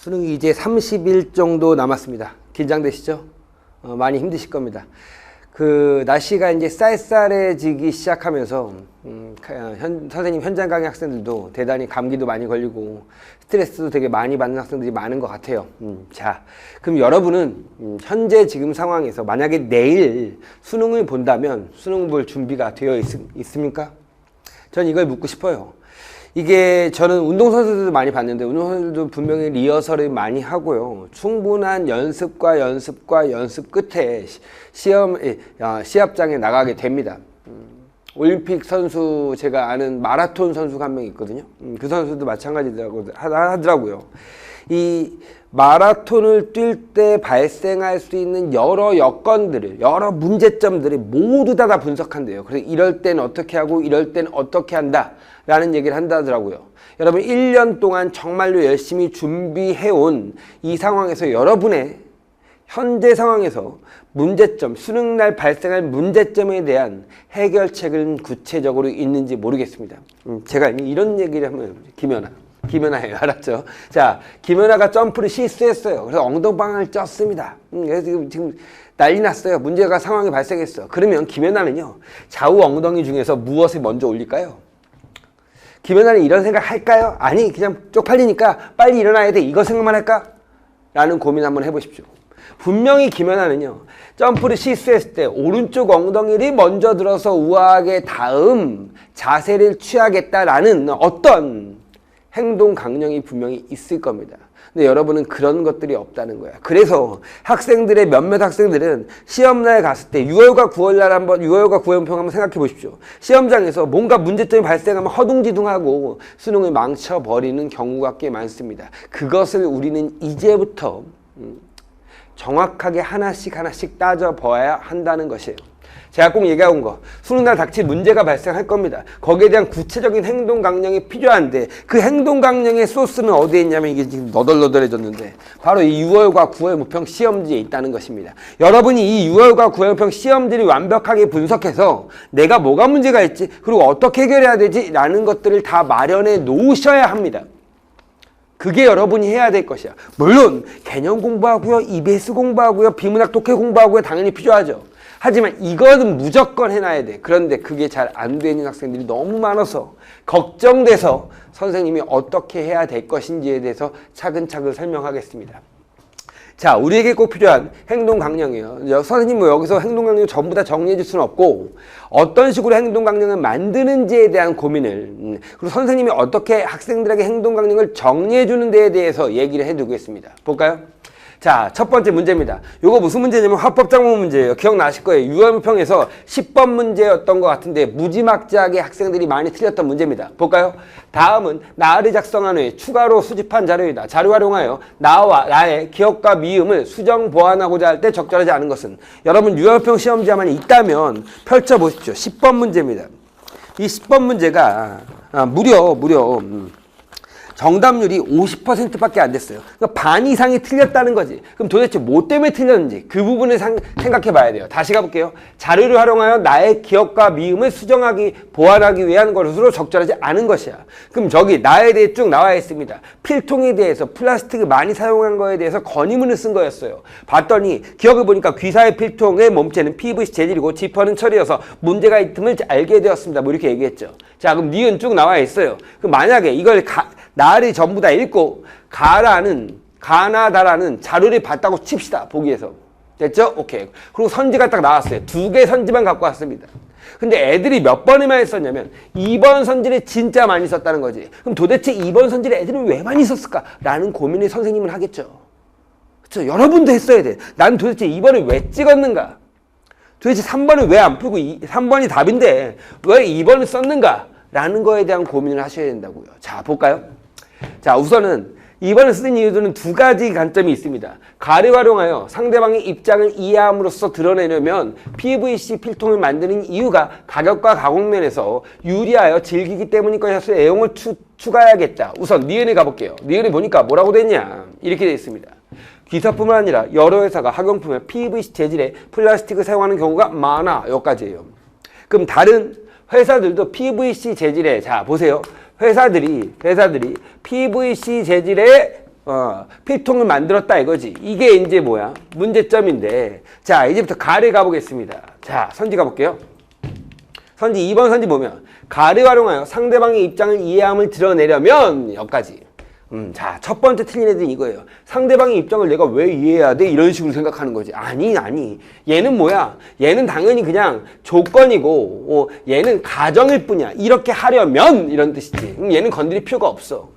수능 이제 30일 정도 남았습니다. 긴장되시죠? 어, 많이 힘드실 겁니다. 그 날씨가 이제 쌀쌀해지기 시작하면서 음, 가- 현, 선생님 현장 강의 학생들도 대단히 감기도 많이 걸리고 스트레스도 되게 많이 받는 학생들이 많은 것 같아요. 음, 자, 그럼 여러분은 음, 현재 지금 상황에서 만약에 내일 수능을 본다면 수능 볼 준비가 되어 있, 있습니까? 전 이걸 묻고 싶어요. 이게 저는 운동선수들도 많이 봤는데 운동선수들도 분명히 리허설을 많이 하고요. 충분한 연습과 연습과 연습 끝에 시- 시험 에, 아, 시합장에 나가게 됩니다. 음, 올림픽 선수 제가 아는 마라톤 선수가 한 명 있거든요. 음, 그 선수도 마찬가지라고 하- 하더라고요. 이 마라톤을 뛸 때 발생할 수 있는 여러 여건들을 여러 문제점들을 모두 다, 다 분석한대요. 그래서 이럴 땐 어떻게 하고 이럴 땐 어떻게 한다 라는 얘기를 한다더라고요. 여러분 1년 동안 정말로 열심히 준비해 온 이 상황에서 여러분의 현재 상황에서 문제점, 수능 날 발생할 문제점에 대한 해결책은 구체적으로 있는지 모르겠습니다. 음, 제가 이런 얘기를 하면 김연아. 김연아예요. 알았죠? 자, 김연아가 점프를 실수했어요. 그래서 엉덩방을 쪘습니다. 음, 그래서 지금, 지금 난리 났어요. 문제가 상황이 발생했어. 그러면 김연아는요, 좌우 엉덩이 중에서 무엇을 먼저 올릴까요? 김연아는 이런 생각 할까요? 아니, 그냥 쪽팔리니까 빨리 일어나야 돼. 이거 생각만 할까? 라는 고민 한번 해보십시오. 분명히 김연아는요, 점프를 실수했을 때 오른쪽 엉덩이를 먼저 들어서 우아하게 다음 자세를 취하겠다라는 어떤 행동 강령이 분명히 있을 겁니다. 근데 여러분은 그런 것들이 없다는 거야. 그래서 학생들의 몇몇 학생들은 시험날 갔을 때 6월과 9월날 한번 6월과 9월 평 한번 생각해 보십시오. 시험장에서 뭔가 문제점이 발생하면 허둥지둥하고 수능을 망쳐버리는 경우가 꽤 많습니다. 그것을 우리는 이제부터 음, 정확하게 하나씩 하나씩 따져봐야 한다는 것이에요. 제가 꼭 얘기하고 거 수능날 닥칠 문제가 발생할 겁니다. 거기에 대한 구체적인 행동 강령이 필요한데 그 행동 강령의 소스는 어디에 있냐면 이게 지금 너덜너덜해졌는데 바로 이 6월과 9월 모평 시험지에 있다는 것입니다. 여러분이 이 6월과 9월 모평 시험지를 완벽하게 분석해서 내가 뭐가 문제가 있지 그리고 어떻게 해결해야 되지 라는 것들을 다 마련해 놓으셔야 합니다. 그게 여러분이 해야 될 것이야. 물론 개념 공부하고요, EBS 공부하고요, 비문학 독해 공부하고요, 당연히 필요하죠. 하지만 이거는 무조건 해놔야 돼. 그런데 그게 잘 안 되는 학생들이 너무 많아서 걱정돼서 선생님이 어떻게 해야 될 것인지에 대해서 차근차근 설명하겠습니다. 자, 우리에게 꼭 필요한 행동 강령이에요. 여- 선생님 뭐 여기서 행동 강령 전부 다 정리해 줄 수는 없고 어떤 식으로 행동 강령을 만드는지에 대한 고민을 음, 그리고 선생님이 어떻게 학생들에게 행동 강령을 정리해 주는 데에 대해서 얘기를 해 두겠습니다. 볼까요? 자, 첫 번째 문제입니다. 요거 무슨 문제냐면 화법작문 문제예요. 기억나실 거예요. 6월평에서 10번 문제였던 것 같은데 무지막지하게 학생들이 많이 틀렸던 문제입니다. 볼까요? 다음은 나를 작성한 후에 추가로 수집한 자료이다. 자료 활용하여 나와 나의 기억과 미음을 수정 보완하고자 할 때 적절하지 않은 것은 여러분 6월평 시험지에만 있다면 펼쳐보십시오. 10번 문제입니다. 이 10번 문제가 아, 무려 무려 음, 정답률이 50%밖에 안 됐어요. 그러니까 반 이상이 틀렸다는 거지. 그럼 도대체 뭐 때문에 틀렸는지 그 부분을 상- 생각해 봐야 돼요. 다시 가볼게요. 자료를 활용하여 나의 기억과 미음을 수정하기, 보완하기 위한 것으로 적절하지 않은 것이야. 그럼 저기 나에 대해 쭉 나와 있습니다. 필통에 대해서 플라스틱을 많이 사용한 거에 대해서 건의문을 쓴 거였어요. 봤더니 기억을 보니까 귀사의 필통의 몸체는 PVC 재질이고 지퍼는 철이어서 문제가 있음을 알게 되었습니다. 뭐 이렇게 얘기했죠. 자, 그럼 니은 쭉 나와 있어요. 그럼 만약에 이걸 가, 나를 전부 다 읽고 가라는 가나다라는 자료를 봤다고 칩시다. 보기에서. 됐죠? 오케이. 그리고 선지가 딱 나왔어요. 두 개 선지만 갖고 왔습니다. 근데 애들이 몇 번이만 했었냐면 2번 선지를 진짜 많이 썼다는 거지. 그럼 도대체 2번 선지를 애들은 왜 많이 썼을까? 라는 고민을 선생님은 하겠죠. 그렇죠? 여러분도 했어야 돼. 난 도대체 2번을 왜 찍었는가? 도대체 3번을 왜 안 풀고 2, 3번이 답인데 왜 2번을 썼는가? 라는 거에 대한 고민을 하셔야 된다고요. 자, 볼까요? 자, 우선은 2번을 쓰는 이유들은 두 가지 관점이 있습니다. 가를 활용하여 상대방의 입장을 이해함으로써 드러내려면 PVC 필통을 만드는 이유가 가격과 가공면에서 유리하여 즐기기 때문일 것이어서 내용을 추, 추가해야겠다. 우선 니은에 가볼게요. 니은에 보니까 뭐라고 됐냐? 이렇게 되어 있습니다. 기사뿐만 아니라 여러 회사가 학용품에 PVC 재질의 플라스틱을 사용하는 경우가 많아. 여기까지예요. 그럼 다른 회사들도 PVC 재질의 자 보세요. 회사들이 회사들이 PVC 재질의 어, 필통을 만들었다 이거지. 이게 이제 뭐야? 문제점인데. 자, 이제부터 가를 가보겠습니다. 자, 선지 가볼게요. 선지 2번 선지 보면 가를 활용하여 상대방의 입장을 이해함을 드러내려면 여기까지. 음, 자, 첫 번째 틀린 애들은 이거예요. 상대방의 입장을 내가 왜 이해해야 돼? 이런 식으로 생각하는 거지. 아니, 아니. 얘는 뭐야? 얘는 당연히 그냥 조건이고, 어, 얘는 가정일 뿐이야. 이렇게 하려면 이런 뜻이지. 음, 얘는 건드릴 필요가 없어.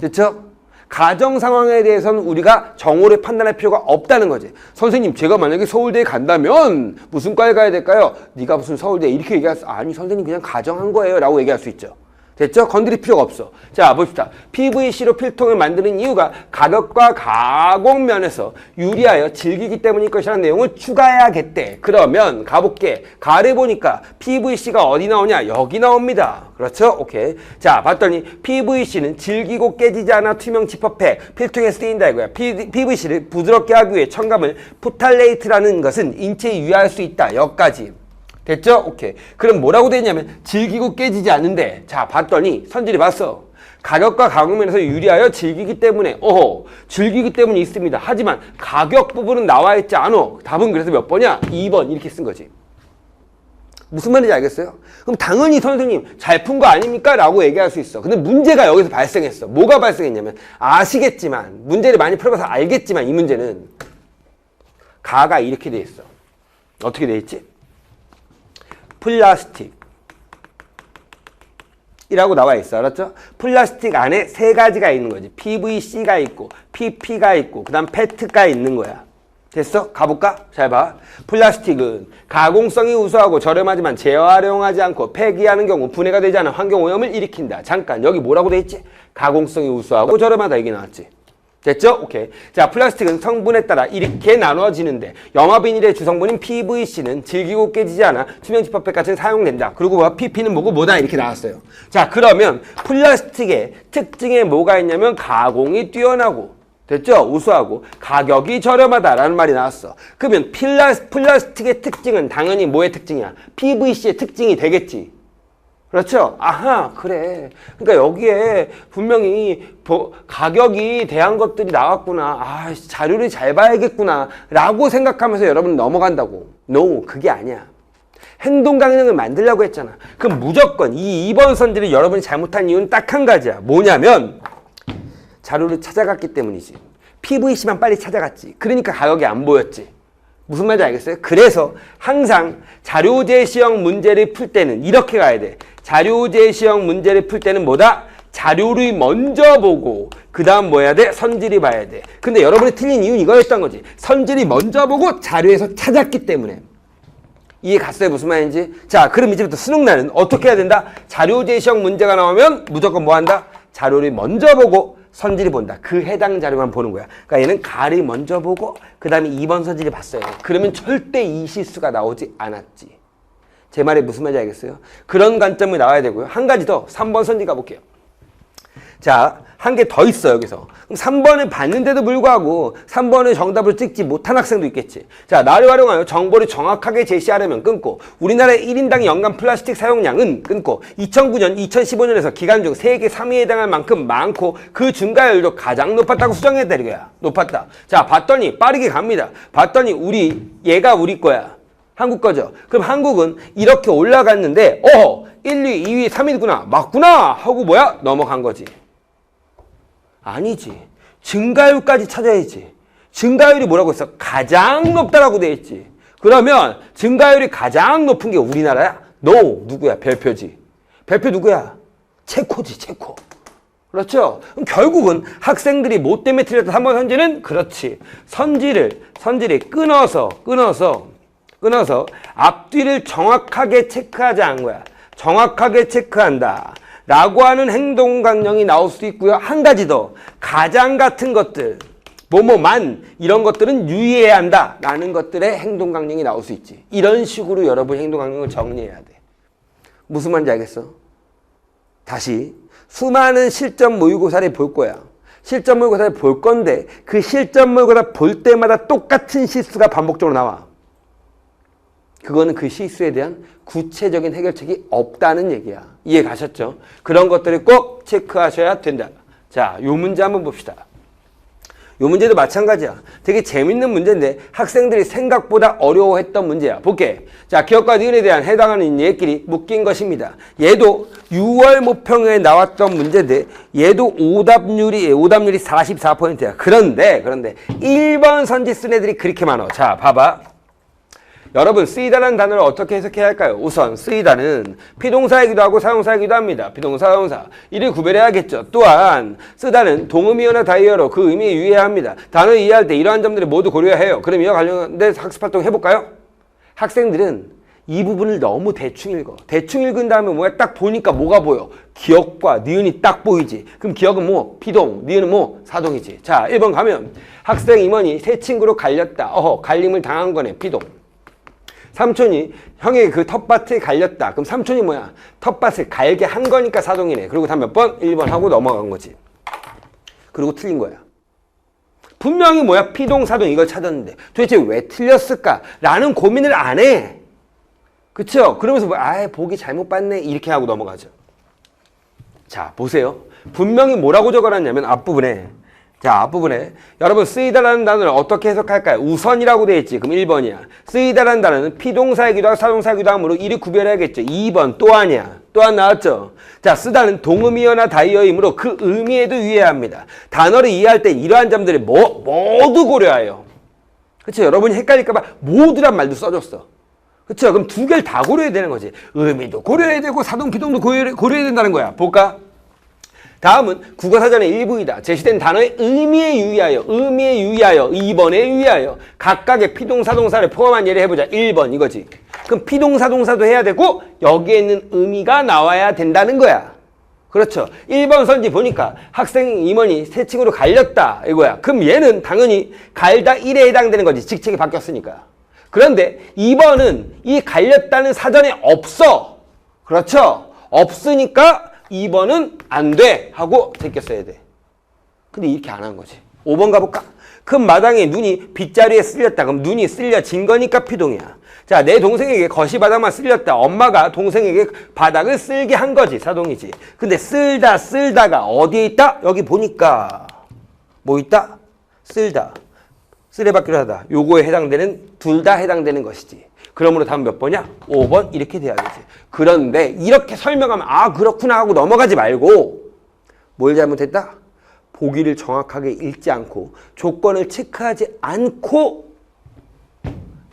됐죠? 가정 상황에 대해서는 우리가 정오를 판단할 필요가 없다는 거지. 선생님, 제가 만약에 서울대에 간다면 무슨 과에 가야 될까요? 네가 무슨 서울대 이렇게 얘기할 수 아니 선생님 그냥 가정한 거예요 라고 얘기할 수 있죠. 됐죠? 건드릴 필요가 없어. 자, 봅시다. PVC로 필통을 만드는 이유가 가격과 가공 면에서 유리하여 즐기기 때문일 것이라는 내용을 추가해야겠대. 그러면 가볼게. 가를 보니까 PVC가 어디 나오냐? 여기 나옵니다. 그렇죠? 오케이. 자, 봤더니 PVC는 질기고 깨지지 않아 투명 지퍼팩, 필통에 쓰인다 이거야. PVC를 부드럽게 하기 위해 첨가물 푸탈레이트라는 것은 인체에 유해할 수 있다. 여기까지. 됐죠? 오케이. 그럼 뭐라고 되냐면 질기고 깨지지 않는데 자 봤더니 선질이 봤어. 가격과 가공면에서 유리하여 질기기 때문에 어허 질기기 때문에 있습니다. 하지만 가격 부분은 나와 있지 않아. 답은 그래서 몇 번이야? 2번 이렇게 쓴 거지. 무슨 말인지 알겠어요? 그럼 당연히 선생님 잘 푼 거 아닙니까? 라고 얘기할 수 있어. 근데 문제가 여기서 발생했어. 뭐가 발생했냐면 아시겠지만 문제를 많이 풀어봐서 알겠지만 이 문제는 가가 이렇게 돼 있어. 어떻게 돼 있지? 플라스틱 이라고 나와 있어 알았죠? 플라스틱 안에 세 가지가 있는 거지 PVC가 있고 PP가 있고 그 다음 페트가 있는 거야 됐어? 가볼까? 잘 봐 플라스틱은 가공성이 우수하고 저렴하지만 재활용하지 않고 폐기하는 경우 분해가 되지 않아 환경오염을 일으킨다 잠깐 여기 뭐라고 돼 있지? 가공성이 우수하고 저렴하다 이게 나왔지 됐죠? 오케이. 자, 플라스틱은 성분에 따라 이렇게 나눠지는데 염화비닐의 주성분인 PVC는 질기고 깨지지 않아 투명 지퍼백 같은 사용된다. 그리고 뭐 PP는 뭐고 뭐다 이렇게 나왔어요. 자, 그러면 플라스틱의 특징에 뭐가 있냐면 가공이 뛰어나고 됐죠? 우수하고 가격이 저렴하다라는 말이 나왔어. 그러면 필라스, 플라스틱의 특징은 당연히 뭐의 특징이야? PVC의 특징이 되겠지. 그렇죠? 아하, 그래. 그러니까 여기에 분명히 보, 가격이 대한 것들이 나왔구나. 아, 자료를 잘 봐야겠구나. 라고 생각하면서 여러분 넘어간다고. No, 그게 아니야. 행동 강령을 만들려고 했잖아. 그럼 무조건 이 2번 선들이 여러분이 잘못한 이유는 딱 한 가지야. 뭐냐면 자료를 찾아갔기 때문이지. PVC만 빨리 찾아갔지. 그러니까 가격이 안 보였지. 무슨 말인지 알겠어요? 그래서 항상 자료 제 시형 문제를 풀 때는 이렇게 가야 돼. 자료 제 시형 문제를 풀 때는 뭐다? 자료를 먼저 보고 그 다음 뭐 해야 돼? 선질이 봐야 돼. 근데 여러분이 틀린 이유는 이거였던 거지. 선질이 먼저 보고 자료에서 찾았기 때문에. 이해 갔어요? 무슨 말인지? 자, 그럼 이제부터 수능날은 어떻게 해야 된다? 자료 제 시형 문제가 나오면 무조건 뭐 한다? 자료를 먼저 보고 선질이 본다. 그 해당 자료만 보는 거야. 그러니까 얘는 가를 먼저 보고 그 다음에 2번 선질이 봤어요. 그러면 절대 이 실수가 나오지 않았지. 제 말이 무슨 말인지 알겠어요? 그런 관점이 나와야 되고요. 한 가지 더 3번 선질 가볼게요. 자, 한 개 더 있어, 여기서. 그럼 3번을 봤는데도 불구하고 3번의 정답을 찍지 못한 학생도 있겠지. 자, 나를 활용하여 정보를 정확하게 제시하려면 끊고, 우리나라의 1인당 연간 플라스틱 사용량은 끊고, 2009년, 2015년에서 기간 중 세계 3위에 해당할 만큼 많고, 그 증가율도 가장 높았다고 수정했다, 이거야. 높았다. 자, 봤더니, 빠르게 갑니다. 봤더니, 우리, 얘가 우리 거야. 한국 거죠. 그럼 한국은 이렇게 올라갔는데, 어, 1, 2, 2위, 3위구나. 맞구나! 하고 뭐야? 넘어간 거지. 아니지. 증가율까지 찾아야지. 증가율이 뭐라고 했어? 가장 높다라고 돼 있지. 그러면 증가율이 가장 높은 게 우리나라야? No. 누구야? 별표지. 별표 누구야? 체코지, 체코. 그렇죠? 그럼 결국은 학생들이 뭐 때문에 틀렸다 3번 선지는 그렇지. 선지를, 선지를 끊어서, 끊어서, 끊어서 앞뒤를 정확하게 체크하지 않은 거야. 정확하게 체크한다. 라고 하는 행동 강령이 나올 수도 있고요. 한 가지 더. 가장 같은 것들, 뭐뭐만 이런 것들은 유의해야 한다. 라는 것들의 행동 강령이 나올 수 있지. 이런 식으로 여러분 행동 강령을 정리해야 돼. 무슨 말인지 알겠어? 다시 수많은 실전 모의고사를 볼 거야. 실전 모의고사를 볼 건데 그 실전 모의고사 볼 때마다 똑같은 실수가 반복적으로 나와. 그거는 그 실수에 대한 구체적인 해결책이 없다는 얘기야. 이해 가셨죠? 그런 것들을 꼭 체크하셔야 된다. 자, 요 문제 한번 봅시다. 요 문제도 마찬가지야. 되게 재밌는 문제인데 학생들이 생각보다 어려워했던 문제야. 볼게. 자, 기억과 니은에 대한 해당하는 얘끼리 묶인 것입니다. 얘도 6월 모평에 나왔던 문제인데 얘도 오답률이 오답률이 44%야. 그런데 그런데 1번 선지 쓴 애들이 그렇게 많아. 자, 봐봐. 여러분 쓰이다라는 단어를 어떻게 해석해야 할까요? 우선 쓰이다는 피동사이기도 하고 사용사이기도 합니다. 피동사, 사용사. 이를 구별해야겠죠. 또한 쓰다는 동음이어나 다이어로 그 의미에 유의해야 합니다. 단어를 이해할 때 이러한 점들을 모두 고려해야 해요. 그럼 이와 관련된 학습 활동 해볼까요? 학생들은 이 부분을 너무 대충 읽어. 대충 읽은 다음에 뭐야? 딱 보니까 뭐가 보여? 기억과 니은이 딱 보이지. 그럼 기억은 뭐? 피동, 니은은 뭐? 사동이지. 자, 1번 가면 학생 임원이 새 친구로 갈렸다. 어허, 갈림을 당한 거네. 피동. 삼촌이 형의 그 텃밭을 갈렸다. 그럼 삼촌이 뭐야? 텃밭을 갈게 한 거니까 사동이네. 그리고 다 몇 번? 1번 하고 넘어간 거지. 그리고 틀린 거야. 분명히 뭐야? 피동사동 이걸 찾았는데 도대체 왜 틀렸을까? 라는 고민을 안 해. 그쵸? 그러면서 뭐, 아, 보기 잘못 봤네. 이렇게 하고 넘어가죠. 자, 보세요. 분명히 뭐라고 적어놨냐면 앞부분에 자, 앞부분에 여러분 쓰이다라는 단어를 어떻게 해석할까요? 우선이라고 되어 있지. 그럼 1번이야. 쓰이다라는 단어는 피동사이기도 하고 사동사이기도 하므로 이를 구별해야겠죠. 2번 또 아니야. 또한 나왔죠. 자, 쓰다는 동음이어나 다이어이므로 그 의미에도 유의해야 합니다. 단어를 이해할 때 이러한 점들을 뭐, 모두 고려해요. 그렇죠? 여러분이 헷갈릴까 봐 모두란 말도 써줬어. 그렇죠? 그럼 두 개를 다 고려해야 되는 거지. 의미도 고려해야 되고 사동 고려, 고려해야 된다는 거야. 볼까? 다음은 국어사전의 일부이다. 제시된 단어의 의미에 유의하여, 의미에 유의하여, 2번에 유의하여 각각의 피동사동사를 포함한 예를 해보자. 1번 이거지. 그럼 피동사동사도 해야 되고 여기에 있는 의미가 나와야 된다는 거야. 그렇죠. 1번 선지 보니까 학생 임원이 새 친구로 갈렸다 이거야. 그럼 얘는 당연히 갈다 1에 해당되는 거지. 직책이 바뀌었으니까. 그런데 2번은 이 갈렸다는 사전에 없어. 그렇죠. 없으니까 2번은 안 돼 하고 제꼈어야 돼. 근데 이렇게 안 한 거지. 5번 가볼까? 큰 마당에 눈이 빗자루에 쓸렸다. 그럼 눈이 쓸려진 거니까 피동이야. 자, 내 동생에게 거시 바닥만 쓸렸다. 엄마가 동생에게 바닥을 쓸게 한 거지. 사동이지. 근데 쓸다 쓸다가 어디에 있다? 여기 보니까 뭐 있다? 쓸다. 쓰레받기로 하다. 요거에 해당되는 둘 다 해당되는 것이지. 그러므로 다음 몇 번이야? 5번 이렇게 돼야 되지. 그런데 이렇게 설명하면 아 그렇구나 하고 넘어가지 말고 뭘 잘못했다? 보기를 정확하게 읽지 않고 조건을 체크하지 않고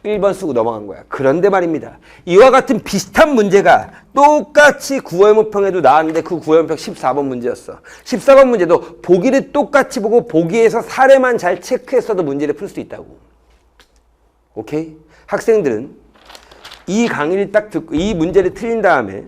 1번 쓰고 넘어간 거야. 그런데 말입니다. 이와 같은 비슷한 문제가 똑같이 9월 모평에도 나왔는데 그 9월 모평 14번 문제였어. 14번 문제도 보기를 똑같이 보고 보기에서 사례만 잘 체크했어도 문제를 풀 수 있다고. 오케이? 학생들은 이 강의를 딱 듣고 이 문제를 틀린 다음에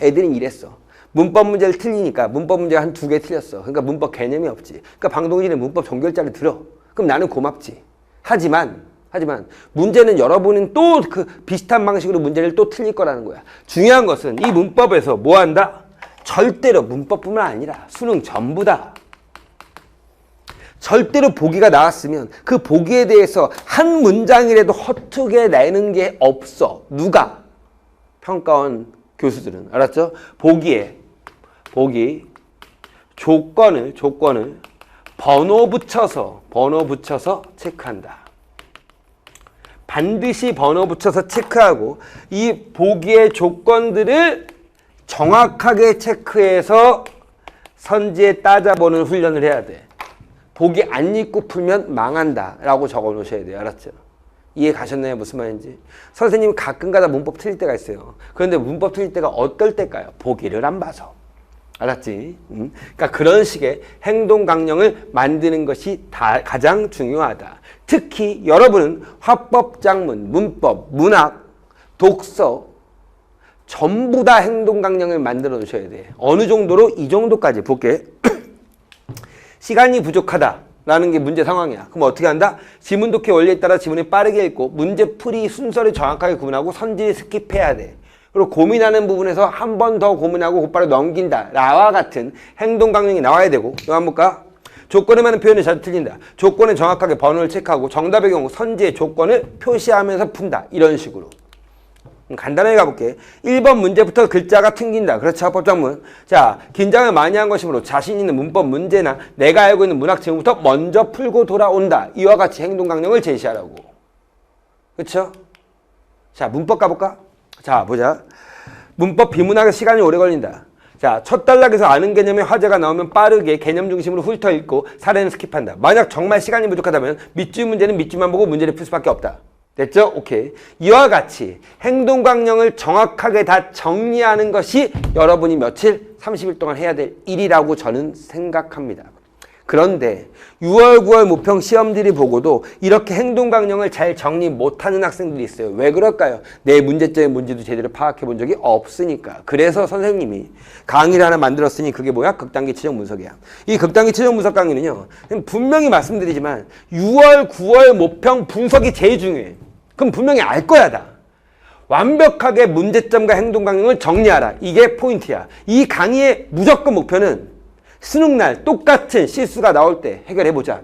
애들은 이랬어. 문법 문제를 틀리니까 문법 문제가 한두 개 틀렸어. 그러니까 문법 개념이 없지. 그러니까 방동진의 문법 종결자를 들어. 그럼 나는 고맙지. 하지만 하지만 문제는 여러분은 또 그 비슷한 방식으로 문제를 또 틀릴 거라는 거야. 중요한 것은 이 문법에서 뭐 한다? 절대로 문법뿐만 아니라 수능 전부다. 절대로 보기가 나왔으면 그 보기에 대해서 한 문장이라도 허투게 내는 게 없어. 누가? 평가원 교수들은. 알았죠? 보기에, 보기, 조건을, 조건을 번호 붙여서, 번호 붙여서 체크한다. 반드시 번호 붙여서 체크하고 이 보기의 조건들을 정확하게 체크해서 선지에 따져보는 훈련을 해야 돼. 보기 안 읽고 풀면 망한다 라고 적어 놓으셔야 돼요. 알았죠? 이해 가셨나요? 무슨 말인지. 선생님 가끔가다 문법 틀릴 때가 있어요. 그런데 문법 틀릴 때가 어떨 때일까요? 보기를 안 봐서. 알았지? 음. 그러니까 그런 식의 행동 강령을 만드는 것이 다 가장 중요하다. 특히 여러분은 화법 작문, 문법, 문학, 독서 전부 다 행동 강령을 만들어 놓으셔야 돼. 어느 정도로 이 정도까지 볼게. 시간이 부족하다라는 게 문제 상황이야. 그럼 어떻게 한다? 지문 독해 원리에 따라 지문을 빠르게 읽고 문제 풀이 순서를 정확하게 구분하고 선지를 스킵해야 돼. 그리고 고민하는 부분에서 한 번 더 고민하고 곧바로 넘긴다. 나와 같은 행동 강령이 나와야 되고. 이거 한번 볼까? 조건에 맞는 표현을 잘 틀린다. 조건에 정확하게 번호를 체크하고 정답의 경우 선지의 조건을 표시하면서 푼다. 이런 식으로. 음, 간단하게 가볼게. 1번 문제부터 글자가 튕긴다. 그렇죠. 법정문. 자, 긴장을 많이 한 것이므로 자신 있는 문법 문제나 내가 알고 있는 문학 지문부터 먼저 풀고 돌아온다. 이와 같이 행동 강령을 제시하라고. 그렇죠? 자, 문법 가볼까? 자, 보자. 문법 비문학에 시간이 오래 걸린다. 자, 첫 단락에서 아는 개념의 화제가 나오면 빠르게 개념 중심으로 훑어 읽고 사례는 스킵한다. 만약 정말 시간이 부족하다면 밑줄 문제는 밑줄만 보고 문제를 풀 수밖에 없다. 됐죠? 오케이. 이와 같이 행동 강령을 정확하게 다 정리하는 것이 여러분이 며칠 30일 동안 해야 될 일이라고 저는 생각합니다. 그런데 6월, 9월 모평 시험들이 보고도 이렇게 행동 강령을 잘 정리 못하는 학생들이 있어요. 왜 그럴까요? 내 문제점의 문제도 제대로 파악해 본 적이 없으니까. 그래서 선생님이 강의를 하나 만들었으니 그게 뭐야? 극단기 치정 분석이야. 이 극단기 치정 분석 강의는요. 분명히 말씀드리지만 6월, 9월 모평 분석이 제일 중요해. 그럼 분명히 알 거야 다. 완벽하게 문제점과 행동 강령을 정리하라. 이게 포인트야. 이 강의의 무조건 목표는 수능날 똑같은 실수가 나올 때 해결해보자.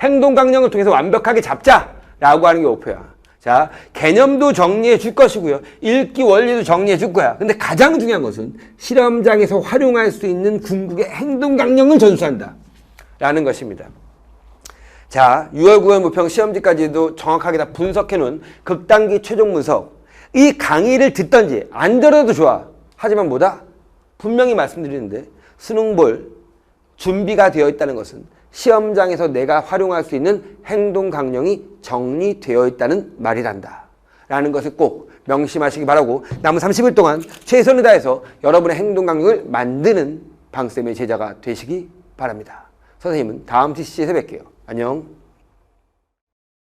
행동 강령을 통해서 완벽하게 잡자 라고 하는 게 목표야. 자, 개념도 정리해 줄 것이고요. 읽기 원리도 정리해 줄 거야. 근데 가장 중요한 것은 실험장에서 활용할 수 있는 궁극의 행동 강령을 전수한다. 라는 것입니다. 자, 6월 9월 모평 시험지까지도 정확하게 다 분석해 놓은 극단기 최종 분석. 이 강의를 듣던지 안 들어도 좋아. 하지만 뭐다? 분명히 말씀드리는데 수능 볼 준비가 되어 있다는 것은 시험장에서 내가 활용할 수 있는 행동 강령이 정리되어 있다는 말이란다. 라는 것을 꼭 명심하시기 바라고 남은 30일 동안 최선을 다해서 여러분의 행동 강령을 만드는 방쌤의 제자가 되시기 바랍니다. 선생님은 다음 TC에서 뵐게요. 안녕.